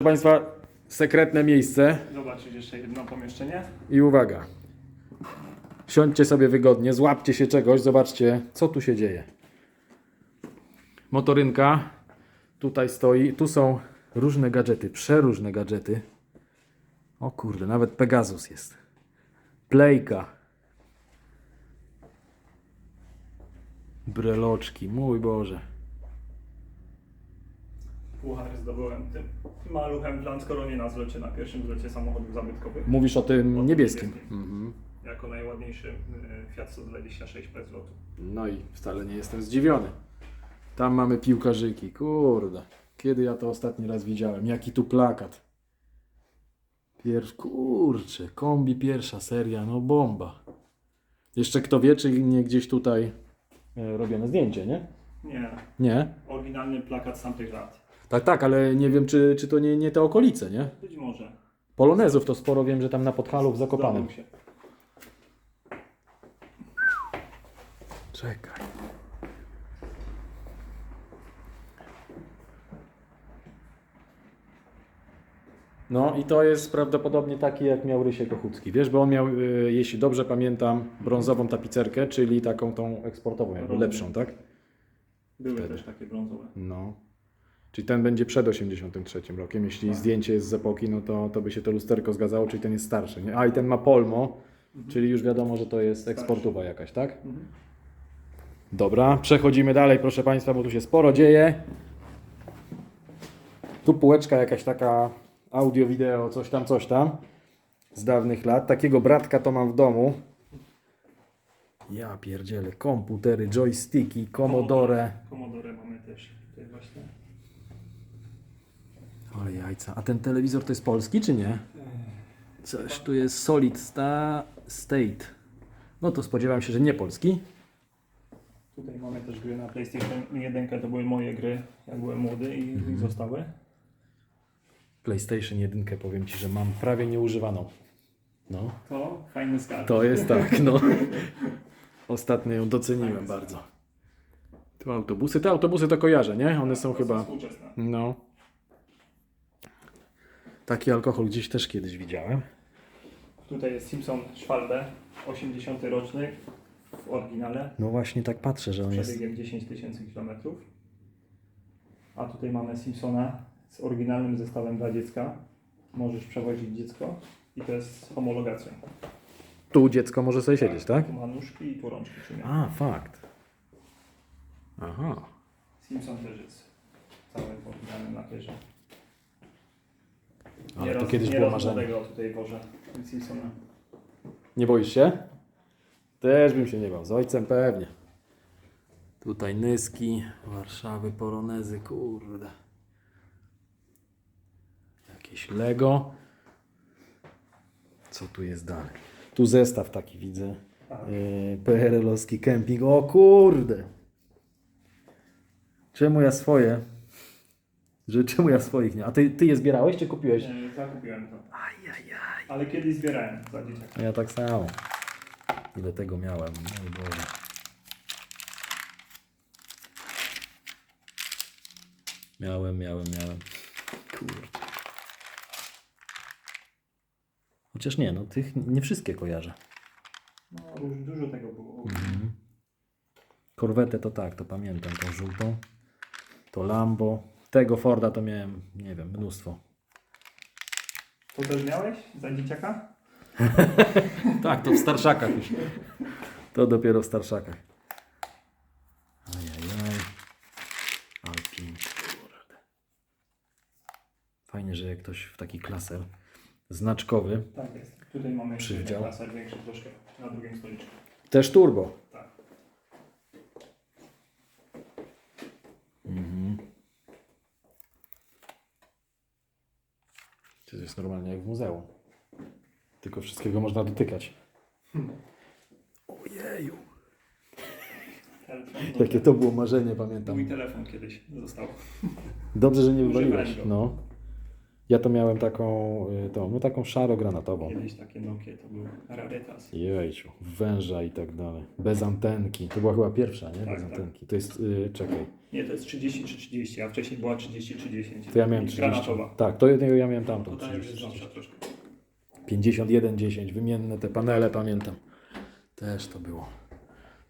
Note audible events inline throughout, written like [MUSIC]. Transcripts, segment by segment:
Proszę Państwa, sekretne miejsce Zobaczyć jeszcze jedno pomieszczenie. i uwaga. Siądźcie sobie wygodnie, złapcie się czegoś, zobaczcie, co tu się dzieje. Motorynka tutaj stoi, tu są różne gadżety, przeróżne gadżety. O kurde, nawet Pegasus jest. Playka. Breloczki, mój Boże. Puchar zdobyłem tym maluchem w Landskoronie na zlocie, na pierwszym zlocie samochodów zabytkowych. Mówisz o tym niebieskim. Mhm. Jako najładniejszy y, Fiat 126 bez zlotu. No i wcale nie jestem zdziwiony. Tam mamy piłkarzyki. Kurde. Kiedy ja to ostatni raz widziałem? Jaki tu plakat. Pierw, kurczę, kombi pierwsza seria, no bomba. Jeszcze kto wie, czy nie gdzieś tutaj e, robione zdjęcie, nie? Nie, Nie? oryginalny plakat z tamtych lat. Tak, tak, ale nie wiem, czy, czy to nie, nie te okolice, nie? Być może. Polonezów to sporo wiem, że tam na Podhalu w Zakopanem. Zdobył się. Czekaj. No i to jest prawdopodobnie taki, jak miał Rysiek Kochucki. Wiesz, bo on miał, y, jeśli dobrze pamiętam, brązową tapicerkę, czyli taką tą eksportową, jakby Rozumiem. lepszą, tak? Były Wtedy. też takie brązowe. No. Czyli ten będzie przed 83 rokiem. Jeśli zdjęcie jest z epoki, no to, to by się to lusterko zgadzało, czyli ten jest starszy. Nie? A i ten ma Polmo, czyli już wiadomo, że to jest eksportowa jakaś, tak? Mhm. Dobra, przechodzimy dalej, proszę Państwa, bo tu się sporo dzieje. Tu półeczka jakaś taka audio, wideo, coś tam, coś tam z dawnych lat. Takiego bratka to mam w domu. Ja pierdzielę, komputery, joysticki, Commodore. Commodore mamy też tutaj właśnie. Ale jajca. A ten telewizor to jest polski, czy nie? Coś tu jest Solid Sta State. No to spodziewałem się, że nie polski. Tutaj mamy też gry na PlayStation 1, to były moje gry, jak byłem młody i, Mhm. zostały. PlayStation 1 powiem Ci, że mam prawie nieużywaną. No. To fajny skarb. To jest [LAUGHS] tak, no. Ostatnio ją doceniłem bardzo. Tu autobusy. Te autobusy to kojarzę, nie? One są To chyba. współczesne. No. Taki alkohol gdzieś też kiedyś widziałem. Tutaj jest Simpson Schwalbe, 80 rocznik w oryginale, No właśnie tak patrzę, że on jest. przebiegiem 10 tysięcy kilometrów. A tutaj mamy Simpsona z oryginalnym zestawem dla dziecka. Możesz przewozić dziecko i to jest z homologacją. Tu dziecko może sobie siedzieć, tak? Tu ma nóżki i tu rączki trzymie. A, fakt. Aha. Simpson też jest cały w oryginalnym lakierze. Ale to kiedyś było marzenie. tutaj Simpsona. Nie boisz się? Też bym się nie bał. Z ojcem pewnie. Tutaj Nyski, Warszawy, Polonezy, kurde. Jakieś Lego. Co tu jest dalej? Tu zestaw taki widzę. Tak. Yy, PRL-owski kemping. O kurde! Czemu ja swoje? Że czemu ja swoich nie? A ty, ty je zbierałeś czy kupiłeś? Nie, zakupiłem to. Ajajaj. Ale kiedyś zbierałem za dzieciaka. Ja tak samo. Ile tego miałem? Mój Boże. Miałem, miałem, miałem. Kurczę. Chociaż nie, no tych nie wszystkie kojarzę. No, już dużo tego było. Mhm. Korwetę to tak, to pamiętam, tą żółtą. To Lambo. Tego Forda to miałem, nie wiem, mnóstwo. To też miałeś za dzieciaka? [LAUGHS] Tak, to w starszakach już. To dopiero w starszakach. Ajajaj. Alpin. Fajnie, że jak ktoś w taki klaser znaczkowy, Tak jest. Tutaj mamy jeszcze Przywdział. jeden laser większy troszkę na drugim stoliczku. też turbo. Tak. Jest normalnie jak w muzeum. Tylko wszystkiego można dotykać. Ojeju. Telefon, Jakie to było marzenie, pamiętam. Mój telefon kiedyś został. Dobrze, że nie Używałem wywaliłeś. go. No. Ja to miałem taką, y, tą, no taką szaro-granatową. Kiedyś takie Nokie to był rarytas. Jejciu, węża i tak dalej. Bez antenki. To była chyba pierwsza, nie? Tak, Bez tak. antenki. To jest, y, czekaj, Nie, to jest 33-30, a wcześniej była 33-10. to ja miałem I 30. Granatowa. Tak, to jednego ja miałem tamtą. To ta już 30. jest nowsza troszkę. 5110, wymienne te panele, pamiętam. Też to było.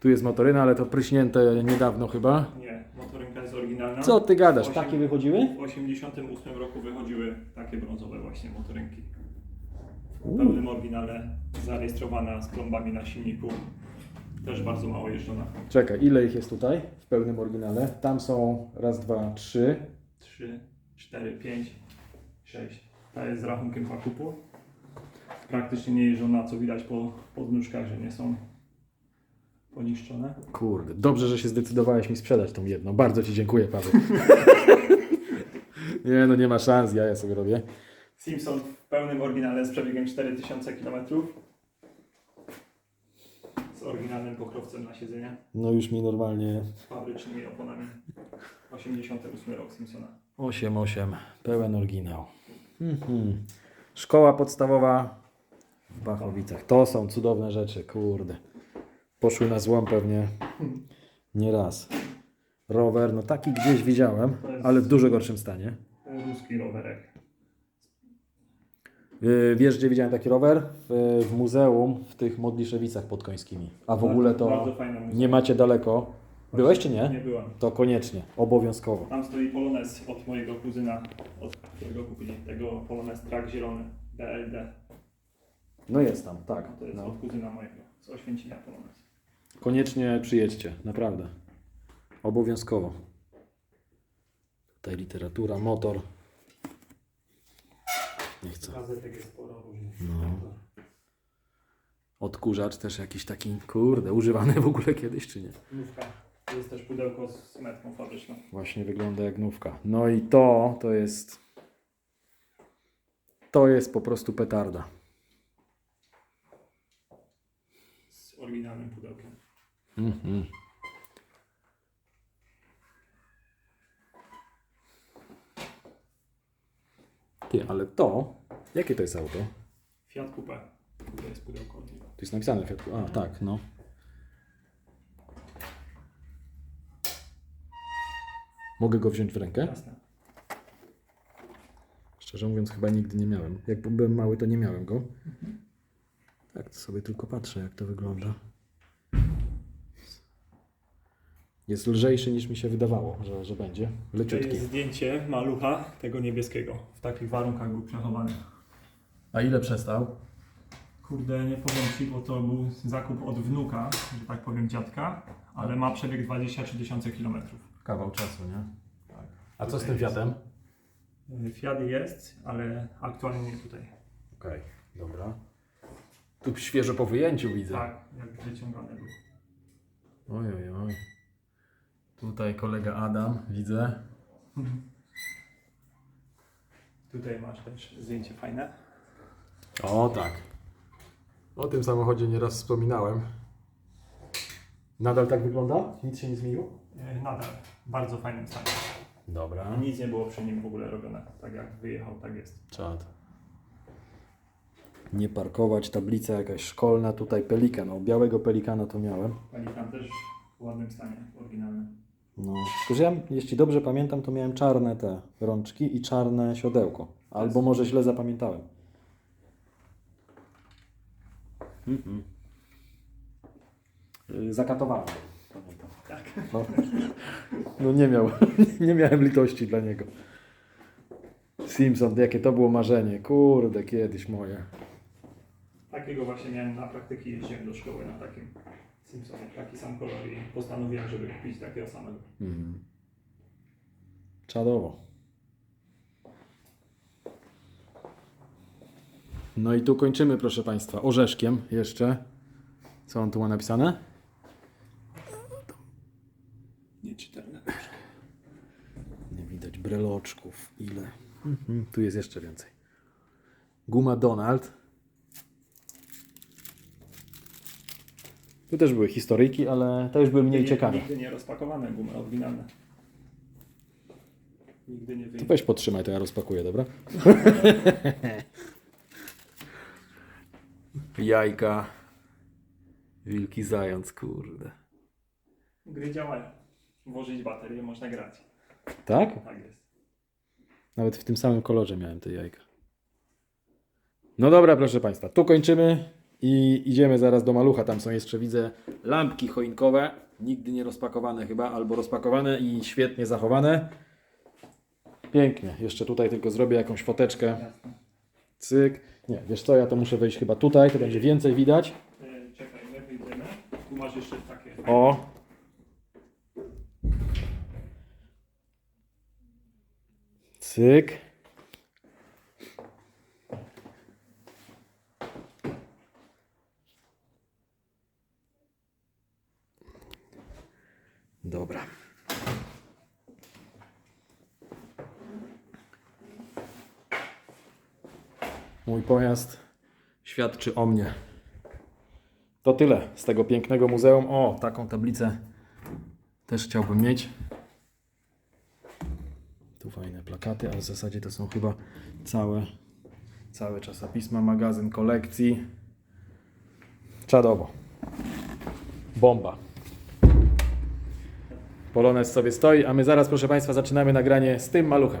Tu jest motoryna, ale to pryśnięte niedawno chyba. Nie, motorynka jest oryginalna. Co ty gadasz? Osiem- Takie wychodziły? W 88 roku wychodziły takie brązowe właśnie motorynki. W pełnym oryginale, zarejestrowana z plombami na silniku. Też bardzo mało jeżdżona. Czekaj, ile ich jest tutaj w pełnym oryginale? Tam są raz, dwa, trzy. 3, 4, 5, 6. Ta jest z rachunkiem zakupu. Praktycznie nie jeżdżona, co widać po podnóżkach, że nie są poniszczone. Kurde, dobrze, że się zdecydowałeś mi sprzedać tą jedną. Bardzo Ci dziękuję, Paweł. [LAUGHS] nie, no nie ma szans, ja je sobie robię. Simpson w pełnym oryginale z przebiegiem 4000 km. Z oryginalnym pokrowcem na siedzenie, No już mi normalnie z fabrycznymi oponami. 88 rok Simpsona. 8-8, pełen oryginał. Mhm. Szkoła podstawowa w Bachowicach. To są cudowne rzeczy, kurde. Poszły na złom pewnie nie raz. Rower, no taki gdzieś widziałem, ale w dużo gorszym stanie. Ruski rowerek. Yy, Wiesz, gdzie widziałem taki rower? W, w muzeum w tych Modliszewicach pod Końskimi. A w ogóle Bardzo, bardzo to fajne muzeum. nie macie daleko. Byłeś czy nie? Nie byłem. To koniecznie, obowiązkowo. Tam stoi Polones od mojego kuzyna, od którego kupili tego Polones Track zielony, DLD. No jest tam, tak. To jest No. od kuzyna mojego, z Oświęcimia Polones. Koniecznie przyjedźcie, naprawdę. Obowiązkowo. Tutaj literatura, motor. Nie chcę. Gazetek jest sporo różnych. No. Odkurzacz też jakiś taki, kurde, używany w ogóle kiedyś czy nie? Nówka. To jest też pudełko z metką fabryczną. Właśnie wygląda jak nówka. No i to, to jest... To jest po prostu petarda. Z oryginalnym pudełkiem. Mhm. Ty, ale to... Jakie to jest auto? Fiat Coupe. To jest pudełko od niego. Tu jest napisane Fiat. A, tak, no. Mogę go wziąć w rękę? Jasne. Szczerze mówiąc, chyba nigdy nie miałem. Jak byłem mały, to nie miałem go. Tak, to sobie tylko patrzę, jak to wygląda. Jest lżejszy niż mi się wydawało, że, że będzie. To Leciutki. jest zdjęcie malucha tego niebieskiego. W takich warunkach był przechowany. A ile przestał? Kurde, nie powiem Ci, bo to był zakup od wnuka, że tak powiem dziadka, ale ma przebieg 23 tysiące kilometrów. Kawał czasu, nie? Tak. A co z tym. Fiatem? Y, Fiat jest, ale aktualnie nie tutaj. Okej, dobra. Tu świeżo po wyjęciu widzę. Tak, jak wyciągany był. Oj, oj, oj. Tutaj kolega Adam, widzę. Tutaj masz też zdjęcie fajne. O tak. O tym samochodzie nieraz wspominałem. Nadal tak wygląda? Nic się nie zmieniło? Y, Nadal w bardzo fajnym stanie. Dobra. Nic nie było przy nim w ogóle robione. Tak jak wyjechał, tak jest. Czad. Nie parkować, tablica jakaś szkolna, tutaj pelikan. O, białego pelikana to miałem. Pelikan też w ładnym stanie, oryginalnym. No. Tylko, że ja, jeśli dobrze pamiętam, to miałem czarne te rączki i czarne siodełko. Albo może źle zapamiętałem. Mhm. Y, Zakatowałem. Pamiętam. Tak. No, no nie miał, [LAUGHS] nie miałem litości dla niego. Simpson, jakie to było marzenie. Kurde, kiedyś moje. Takiego właśnie miałem na praktyki, jeździłem do szkoły na takim Simpsonie, taki sam kolor i postanowiłem, żeby kupić takiego samego. Mhm. Czadowo. No i tu kończymy, proszę Państwa, orzeszkiem jeszcze. Co on tu ma napisane? Nieczytelne. Nie widać breloczków. Ile? Mhm. Tu jest jeszcze więcej. Guma Donald. Tu też były historyjki, ale to już były mniej Nie- ciekawe. Nigdy nie rozpakowane gumy oryginalne. Nigdy nie To wyjdzie. weź potrzymaj, to ja rozpakuję, dobra? [LAUGHS] Jajka. Wilki zając, kurde. Gry działają. Włożyć baterię, można grać. Tak? Tak jest. Nawet w tym samym kolorze miałem te jajka. No dobra, proszę Państwa, tu kończymy i idziemy zaraz do malucha. Tam są jeszcze, widzę, lampki choinkowe. Nigdy nie rozpakowane chyba, albo rozpakowane i świetnie zachowane. Pięknie. Jeszcze tutaj tylko zrobię jakąś foteczkę. Cyk. Nie, wiesz co, ja to muszę wejść chyba tutaj, to będzie więcej widać. Czekaj, my wyjdziemy. Tu masz jeszcze takie. O. Cyk. Dobra. Mój pojazd świadczy o mnie. To tyle z tego pięknego muzeum. O, taką tablicę też chciałbym mieć. Tu fajne plakaty, ale w zasadzie to są chyba całe, całe czasopisma, magazyn kolekcji. Czadowo. Bomba. Polonez sobie stoi, a my zaraz, proszę Państwa, zaczynamy nagranie z tym maluchem.